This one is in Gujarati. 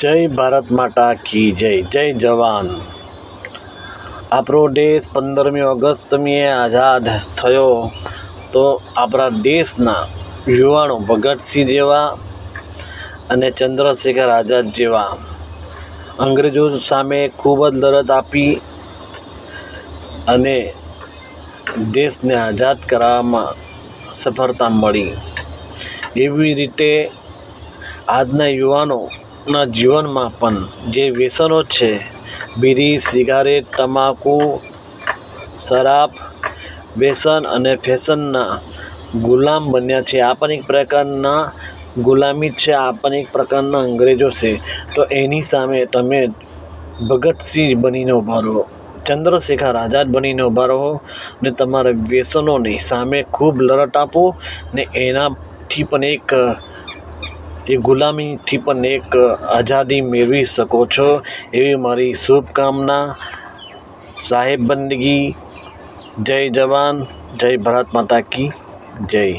જય ભારત માતા કી જય જય જવાન. આપણો દેશ પંદરમી ઓગસ્ટમીએ આઝાદ થયો તો આપણા દેશના યુવાનો ભગતસિંહ જેવા અને ચંદ્રશેખર આઝાદ જેવા અંગ્રેજો સામે ખૂબ જ લડત આપી અને દેશને આઝાદ કરાવવામાં સફળતા મળી. એવી રીતે આજના યુવાનોના જીવનમાં પણ જે વ્યસનો છે, બીડી, સિગારેટ, તમાકુ, શરાબ, વ્યસન અને ફેશનના ગુલામ બન્યા છે. આ પણ એક પ્રકારના ગુલામી છે, આ પણ એક પ્રકારના અંગ્રેજો છે. તો એની સામે તમે ભગતસિંહ બનીને ઊભા રહો, ચંદ્રશેખર આઝાદ બનીને ઊભા રહો ને તમારા વ્યસનોની સામે ખૂબ લડત આપો ને એનાથી પણ એક એ ગુલામીથી પણ એક આઝાદી મેળવી શકો છો. એવી મારી શુભકામના. સાહેબ બંદગી. જય જવાન. જય ભારત માતા કી જય.